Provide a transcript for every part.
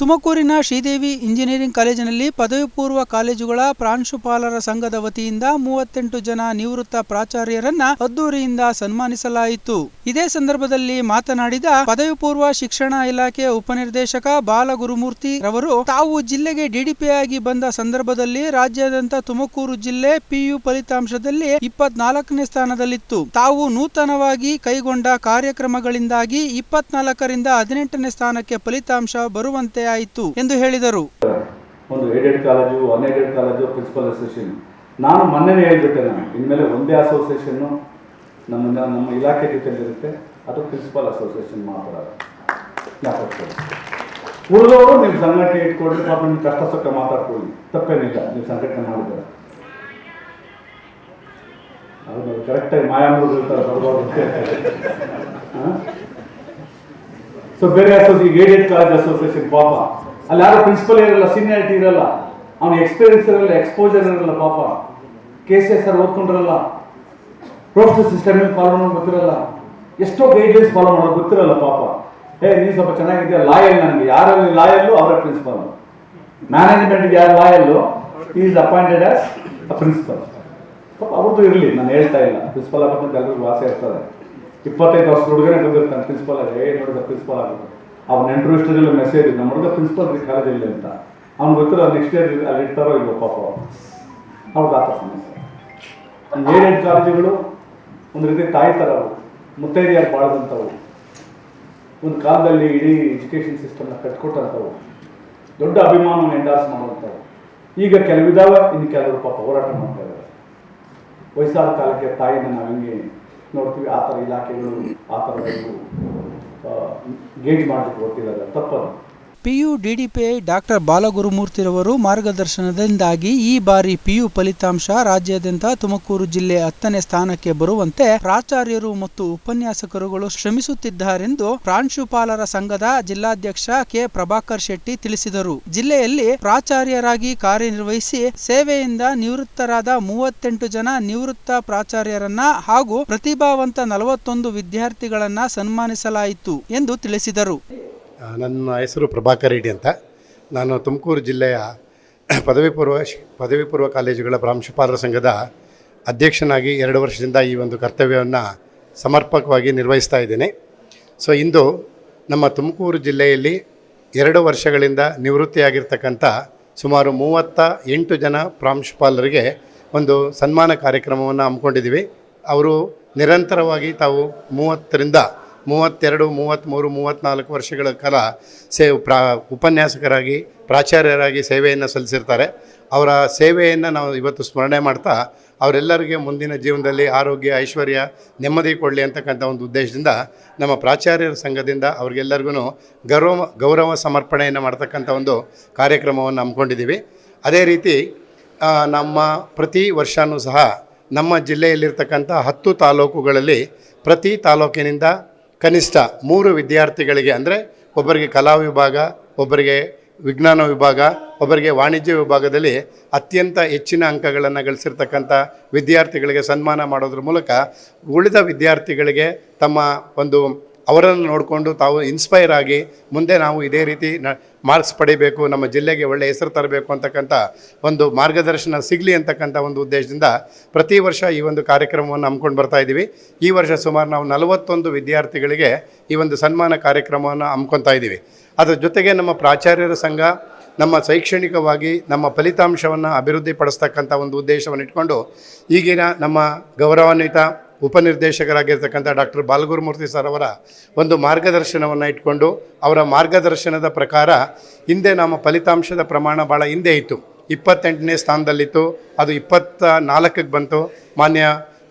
ತುಮಕೂರಿನ ಶ್ರೀದೇವಿ ಇಂಜಿನಿಯರಿಂಗ್ ಕಾಲೇಜಿನಲ್ಲಿ ಪದವಿ ಪೂರ್ವ ಕಾಲೇಜುಗಳ ಪ್ರಾಂಶುಪಾಲರ ಸಂಘದ ವತಿಯಿಂದ ಮೂವತ್ತೆಂಟು ಜನ ನಿವೃತ್ತ ಪ್ರಾಚಾರ್ಯರನ್ನ ಅದ್ದೂರಿಯಿಂದ ಸನ್ಮಾನಿಸಲಾಯಿತು. ಇದೇ ಸಂದರ್ಭದಲ್ಲಿ ಮಾತನಾಡಿದ ಪದವಿ ಪೂರ್ವ ಶಿಕ್ಷಣ ಇಲಾಖೆ ಉಪನಿರ್ದೇಶಕ ಬಾಲಗುರುಮೂರ್ತಿ ರವರು, ತಾವು ಜಿಲ್ಲೆಗೆ ಡಿಡಿಪಿಯಾಗಿ ಬಂದ ಸಂದರ್ಭದಲ್ಲಿ ರಾಜ್ಯಾದ್ಯಂತ ತುಮಕೂರು ಜಿಲ್ಲೆ ಪಿಯು ಫಲಿತಾಂಶದಲ್ಲಿ ಇಪ್ಪತ್ನಾಲ್ಕನೇ ಸ್ಥಾನದಲ್ಲಿತ್ತು. ತಾವು ನೂತನವಾಗಿ ಕೈಗೊಂಡ ಕಾರ್ಯಕ್ರಮಗಳಿಂದಾಗಿ ಇಪ್ಪತ್ನಾಲ್ಕರಿಂದ ಹದಿನೆಂಟನೇ ಸ್ಥಾನಕ್ಕೆ ಫಲಿತಾಂಶ ಬರುವಂತೆ ಆಯಿತು ಎಂದು ಹೇಳಿದರು. ಒಂದು aided college unaided college principal association ನಾನು ಮೊನ್ನೆನೇ ಹೇಳ್ಬಿಟ್ಟೆ ನಾನು. ಇನ್ಮೇಲೆ ಒಂದೇ ಅಸೋಸಿಯೇಷನ್ನು ನಮ್ಮ ನಮ್ಮ ಇಲಾಖೆ ಜೊತೆಲಿರುತ್ತೆ ಅದು ಪ್ರಿನ್ಸಿಪಲ್ ಅಸೋಸಿಯೇಷನ್ ಮಾತ್ರ. ಉಳಿದವರು ನೀವು ಸಂಘಟನೆ ಇಟ್ಕೊಂಡ್ರೆ ಪಾಪ ನಿಮ್ಮ ಕಷ್ಟ ಸುಖ ಮಾತಾಡ್ಕೊಳ್ಳಿ. ತಪ್ಪೇನಿಲ್ಲ. ನೀವು ಸಂಘಟನೆ ಮಾಡಿದ್ರೆ. ಕರೆಕ್ಟಾಗಿ ಮಾಯಾಮೃಗ ಇರ್ತಾರೆ ಬರ್ಬಾರ್ದು ಅಂತ. ಹಾ? ಸೊ ಬೇರೆ ಅಸೋಸಿ ಏಡೆಡ್ ಕಾಲೇಜ್ ಅಸೋಸಿಯೇಷನ್ ಪಾಪ ಅಲ್ಲಿ ಯಾರು ಪ್ರಿನ್ಸಿಪಲ್ ಇರಲ್ಲ ಸೀನಿಯಾರಿಟಿ ಇರಲ್ಲ, ಅವ್ನ ಎಕ್ಸ್ಪೀರಿಯನ್ಸ್ ಇರಲ್ಲ ಎಕ್ಸ್ಪೋಜರ್ ಇರಲ್ಲ, ಪಾಪ. ಕೆ ಸಿ ಎಸ್ ಆರ್ ಓದ್ಕೊಂಡಿರಲ್ಲ ಪ್ರೋಸ್ಟರ್ ಸಿಸ್ಟಮ್ ಫಾಲೋ ಮಾಡೋದು ಗೊತ್ತಿರಲ್ಲ. ಎಷ್ಟೋ ಗೈಡ್ಲೈನ್ಸ್ ಫಾಲೋ ಮಾಡೋದು ಗೊತ್ತಿರಲ್ಲ, ಪಾಪ. ಏ ನೀನು ಸ್ವಲ್ಪ ಚೆನ್ನಾಗಿದೆಯಾ? ಲಾಯಲ್ ನನಗೆ. ಯಾರಲ್ಲಿ ಲಾಯಲ್ಲು ಅವರ ಪ್ರಿನ್ಸಿಪಲ್ ಮ್ಯಾನೇಜ್ಮೆಂಟ್ಗೆ ಯಾರು loyal is appointed as a principal ಪಾಪ ಅವ್ರದ್ದು ಇರಲಿ, ನಾನು ಹೇಳ್ತಾ ಇಲ್ಲ. ಪ್ರಿನ್ಸಿಪಲ್ ಆಗಬೇಕಂತ ಎಲ್ಲರಿಗೂ ಆಸೆ ಇರ್ತದೆ. ಇಪ್ಪತ್ತೈದು ವರ್ಷದ ಹುಡುಗನೇ ಬಂದಿರ್ತಾನೆ ಪ್ರಿನ್ಸಿಪಲ್ ಆಗಿ, ಏ ನೋಡಿದ ಪ್ರಿನ್ಸಿಪಲ್ ಆಗಿ. ಅವ್ನ ನೆಂಟರು ಇಷ್ಟರಲ್ಲಿ ಮೆಸೇಜ್ ನಮ್ಮ ಹುಡುಗ ಪ್ರಿನ್ಸಿಪಲ್ ರೀ ಕಾಲೇಜಲ್ಲಿ ಅಂತ. ಅವ್ನು ಗೊತ್ತಿರೋ ನೆಕ್ಸ್ಟ್ ಇಯರ್ ಅಲ್ಲಿ ಇರ್ತಾರೋ ಇಲ್ಲೋ ಪಾಪ ಅವ್ರು ಅವ್ರಿಗೆ ಆತ ಸಮಸ್ಯೆ. ಏಡೆಡ್ ಕಾಲೇಜುಗಳು ಒಂದು ರೀತಿ ತಾಯಿ ಥರ ಅವು ಮುತ್ತೈದೆಯಾರು ಬಾಳದಂಥವು ಒಂದು ಕಾಲದಲ್ಲಿ ಇಡೀ ಎಜುಕೇಷನ್ ಸಿಸ್ಟಮ್ನ ಕಟ್ಕೊಟ್ಟಂಥವು ದೊಡ್ಡ ಅಭಿಮಾನವನ್ನು ಎಂಡಾರ್ಸ್ ಮಾಡುವಂಥವು ಈಗ ಕೆಲವಿದಾವ, ಇನ್ನು ಕೆಲವರು ಪಾಪ ಹೋರಾಟ ಮಾಡ್ತಾ ಇದ್ದಾರೆ ವಯಸ್ಸಾದ ಕಾಲಕ್ಕೆ ತಾಯಿನ ನಾವು ಹೆಂಗೆ ನೋಡ್ತೀವಿ ಆ ಥರ ಇಲಾಖೆಗಳು ಆ ಥರದ್ದು ಗೇಜ್ ಮಾಡಲಿಕ್ಕೆ ಗೊತ್ತಿಲ್ಲ ತಪ್ಪದು. ಪಿಯು ಡಿಡಿಪಿಐ ಡಾಕ್ಟರ್ ಬಾಲಗುರುಮೂರ್ತಿರವರು ಮಾರ್ಗದರ್ಶನದಿಂದಾಗಿ ಈ ಬಾರಿ ಪಿಯು ಫಲಿತಾಂಶ ರಾಜ್ಯಾದ್ಯಂತ ತುಮಕೂರು ಜಿಲ್ಲೆ ಹತ್ತನೇ ಸ್ಥಾನಕ್ಕೆ ಬರುವಂತೆ ಪ್ರಾಚಾರ್ಯರು ಮತ್ತು ಉಪನ್ಯಾಸಕರುಗಳು ಶ್ರಮಿಸುತ್ತಿದ್ದಾರೆಂದು ಪ್ರಾಂಶುಪಾಲರ ಸಂಘದ ಜಿಲ್ಲಾಧ್ಯಕ್ಷ ಕೆ ಪ್ರಭಾಕರ್ ಶೆಟ್ಟಿ ತಿಳಿಸಿದರು. ಜಿಲ್ಲೆಯಲ್ಲಿ ಪ್ರಾಚಾರ್ಯರಾಗಿ ಕಾರ್ಯನಿರ್ವಹಿಸಿ ಸೇವೆಯಿಂದ ನಿವೃತ್ತರಾದ ಮೂವತ್ತೆಂಟು ಜನ ನಿವೃತ್ತ ಪ್ರಾಚಾರ್ಯರನ್ನ ಹಾಗೂ ಪ್ರತಿಭಾವಂತ ನಲವತ್ತೊಂದು ವಿದ್ಯಾರ್ಥಿಗಳನ್ನ ಸನ್ಮಾನಿಸಲಾಯಿತು ಎಂದು ತಿಳಿಸಿದರು. ನನ್ನ ಹೆಸರು ಪ್ರಭಾಕರ್ ರೆಡ್ಡಿ ಅಂತ. ನಾನು ತುಮಕೂರು ಜಿಲ್ಲೆಯ ಪದವಿ ಪೂರ್ವ ಪದವಿ ಪೂರ್ವ ಕಾಲೇಜುಗಳ ಪ್ರಾಂಶುಪಾಲರ ಸಂಘದ ಅಧ್ಯಕ್ಷನಾಗಿ ಎರಡು ವರ್ಷದಿಂದ ಈ ಒಂದು ಕರ್ತವ್ಯವನ್ನು ಸಮರ್ಪಕವಾಗಿ ನಿರ್ವಹಿಸ್ತಾ ಇದ್ದೇನೆ. ಸೊ, ಇಂದು ನಮ್ಮ ತುಮಕೂರು ಜಿಲ್ಲೆಯಲ್ಲಿ ಎರಡು ವರ್ಷಗಳಿಂದ ನಿವೃತ್ತಿಯಾಗಿರ್ತಕ್ಕಂಥ ಸುಮಾರು ಮೂವತ್ತ ಎಂಟು ಜನ ಪ್ರಾಂಶುಪಾಲರಿಗೆ ಒಂದು ಸನ್ಮಾನ ಕಾರ್ಯಕ್ರಮವನ್ನು ಹಮ್ಮಿಕೊಂಡಿದ್ದೀವಿ. ಅವರು ನಿರಂತರವಾಗಿ ತಾವು ಮೂವತ್ತರಿಂದ ಮೂವತ್ತೆರಡು ಮೂವತ್ತ್ಮೂರು ಮೂವತ್ತ್ನಾಲ್ಕು ವರ್ಷಗಳ ಕಾಲ ಸೇ ಪ್ರಾ ಉಪನ್ಯಾಸಕರಾಗಿ, ಪ್ರಾಚಾರ್ಯರಾಗಿ ಸೇವೆಯನ್ನು ಸಲ್ಲಿಸಿರ್ತಾರೆ. ಅವರ ಸೇವೆಯನ್ನು ನಾವು ಇವತ್ತು ಸ್ಮರಣೆ ಮಾಡ್ತಾ, ಅವರೆಲ್ಲರಿಗೆ ಮುಂದಿನ ಜೀವನದಲ್ಲಿ ಆರೋಗ್ಯ, ಐಶ್ವರ್ಯ, ನೆಮ್ಮದಿ ಕೊಡಲಿ ಅಂತಕ್ಕಂಥ ಒಂದು ಉದ್ದೇಶದಿಂದ ನಮ್ಮ ಪ್ರಾಚಾರ್ಯರ ಸಂಘದಿಂದ ಅವ್ರಿಗೆಲ್ಲರಿಗೂ ಗೌರವ ಗೌರವ ಸಮರ್ಪಣೆಯನ್ನು ಮಾಡ್ತಕ್ಕಂಥ ಒಂದು ಕಾರ್ಯಕ್ರಮವನ್ನು ಹಮ್ಮಿಕೊಂಡಿದ್ದೀವಿ. ಅದೇ ರೀತಿ ನಮ್ಮ ಪ್ರತಿ ವರ್ಷವೂ ಸಹ ನಮ್ಮ ಜಿಲ್ಲೆಯಲ್ಲಿರ್ತಕ್ಕಂಥ ಹತ್ತು ತಾಲೂಕುಗಳಲ್ಲಿ ಪ್ರತಿ ತಾಲೂಕಿನಿಂದ ಕನಿಷ್ಠ ಮೂರು ವಿದ್ಯಾರ್ಥಿಗಳಿಗೆ ಅಂದರೆ ಒಬ್ಬರಿಗೆ ಕಲಾ ವಿಭಾಗ, ಒಬ್ಬರಿಗೆ ವಿಜ್ಞಾನ ವಿಭಾಗ, ಒಬ್ಬರಿಗೆ ವಾಣಿಜ್ಯ ವಿಭಾಗದಲ್ಲಿ ಅತ್ಯಂತ ಹೆಚ್ಚಿನ ಅಂಕಗಳನ್ನು ಗಳಿಸಿರ್ತಕ್ಕಂಥ ವಿದ್ಯಾರ್ಥಿಗಳಿಗೆ ಸನ್ಮಾನ ಮಾಡೋದ್ರ ಮೂಲಕ ಉಳಿದ ವಿದ್ಯಾರ್ಥಿಗಳಿಗೆ ತಮ್ಮ ಒಂದು ಅವರನ್ನು ನೋಡಿಕೊಂಡು ತಾವು ಇನ್ಸ್ಪೈರ್ ಆಗಿ ಮುಂದೆ ನಾವು ಇದೇ ರೀತಿ ನ ಮಾರ್ಕ್ಸ್ ಪಡಿಬೇಕು, ನಮ್ಮ ಜಿಲ್ಲೆಗೆ ಒಳ್ಳೆಯ ಹೆಸರು ತರಬೇಕು ಅಂತಕ್ಕಂಥ ಒಂದು ಮಾರ್ಗದರ್ಶನ ಸಿಗಲಿ ಅಂತಕ್ಕಂಥ ಒಂದು ಉದ್ದೇಶದಿಂದ ಪ್ರತಿ ವರ್ಷ ಈ ಒಂದು ಕಾರ್ಯಕ್ರಮವನ್ನು ಹಮ್ಮಿಕೊಂಡು ಬರ್ತಾ ಇದ್ದೀವಿ. ಈ ವರ್ಷ ಸುಮಾರು ನಾವು ನಲವತ್ತೊಂದು ವಿದ್ಯಾರ್ಥಿಗಳಿಗೆ ಈ ಒಂದು ಸನ್ಮಾನ ಕಾರ್ಯಕ್ರಮವನ್ನು ಹಮ್ಮಿಕೊತಾ ಇದ್ದೀವಿ. ಅದರ ಜೊತೆಗೆ ನಮ್ಮ ಪ್ರಾಚಾರ್ಯರ ಸಂಘ, ನಮ್ಮ ಶೈಕ್ಷಣಿಕವಾಗಿ ನಮ್ಮ ಫಲಿತಾಂಶವನ್ನು ಅಭಿವೃದ್ಧಿಪಡಿಸ್ತಕ್ಕಂಥ ಒಂದು ಉದ್ದೇಶವನ್ನು ಇಟ್ಕೊಂಡು ಈಗಿನ ನಮ್ಮ ಗೌರವಾನ್ವಿತ ಉಪನಿರ್ದೇಶಕರಾಗಿರ್ತಕ್ಕಂಥ ಡಾಕ್ಟರ್ ಬಾಲಗುರುಮೂರ್ತಿ ಸರ್ ಅವರ ಒಂದು ಮಾರ್ಗದರ್ಶನವನ್ನು ಇಟ್ಕೊಂಡು ಅವರ ಮಾರ್ಗದರ್ಶನದ ಪ್ರಕಾರ ಹಿಂದೆ ನಮ್ಮ ಫಲಿತಾಂಶದ ಪ್ರಮಾಣ ಭಾಳ ಹಿಂದೆ ಇತ್ತು. ಇಪ್ಪತ್ತೆಂಟನೇ ಸ್ಥಾನದಲ್ಲಿತ್ತು. ಅದು ಇಪ್ಪತ್ತ ನಾಲ್ಕಕ್ಕೆ ಬಂತು. ಮಾನ್ಯ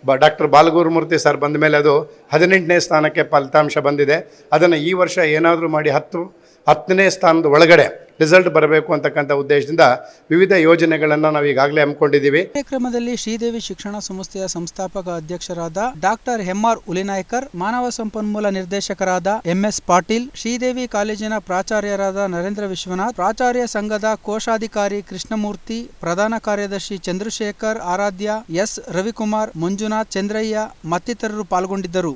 ಬ ಡಾಕ್ಟರ್ ಬಾಲಗುರುಮೂರ್ತಿ ಸರ್ ಬಂದ ಮೇಲೆ ಅದು ಹದಿನೆಂಟನೇ ಸ್ಥಾನಕ್ಕೆ ಫಲಿತಾಂಶ ಬಂದಿದೆ. ಅದನ್ನು ಈ ವರ್ಷ ಏನಾದರೂ ಮಾಡಿ ಹತ್ತು, ಹತ್ತನೇ ಸ್ಥಾನದ ಒಳಗಡೆ ರಿಸಲ್ಟ್ ಬರಬೇಕು ಅಂತಕ್ಕಂಥ ಉದ್ದೇಶದಿಂದ ವಿವಿಧ ಯೋಜನೆಗಳನ್ನು ನಾವು ಈಗಾಗಲೇ ಹಮ್ಮಿಕೊಂಡಿದ್ದೀವಿ. ಕಾರ್ಯಕ್ರಮದಲ್ಲಿ ಶ್ರೀದೇವಿ ಶಿಕ್ಷಣ ಸಂಸ್ಥೆಯ ಸಂಸ್ಥಾಪಕ ಅಧ್ಯಕ್ಷರಾದ ಡಾಕ್ಟರ್ ಎಂಆರ್ ಉಲಿನಾಯ್ಕರ್, ಮಾನವ ಸಂಪನ್ಮೂಲ ನಿರ್ದೇಶಕರಾದ ಎಂಎಸ್ ಪಾಟೀಲ್, ಶ್ರೀದೇವಿ ಕಾಲೇಜಿನ ಪ್ರಾಚಾರ್ಯರಾದ ನರೇಂದ್ರ ವಿಶ್ವನಾಥ್, ಪ್ರಾಚಾರ್ಯ ಸಂಘದ ಕೋಶಾಧಿಕಾರಿ ಕೃಷ್ಣಮೂರ್ತಿ, ಪ್ರಧಾನ ಕಾರ್ಯದರ್ಶಿ ಚಂದ್ರಶೇಖರ್, ಆರಾಧ್ಯ ಎಸ್ ರವಿಕುಮಾರ್, ಮಂಜುನಾಥ್ ಚಂದ್ರಯ್ಯ ಮತ್ತಿತರರು ಪಾಲ್ಗೊಂಡಿದ್ದರು.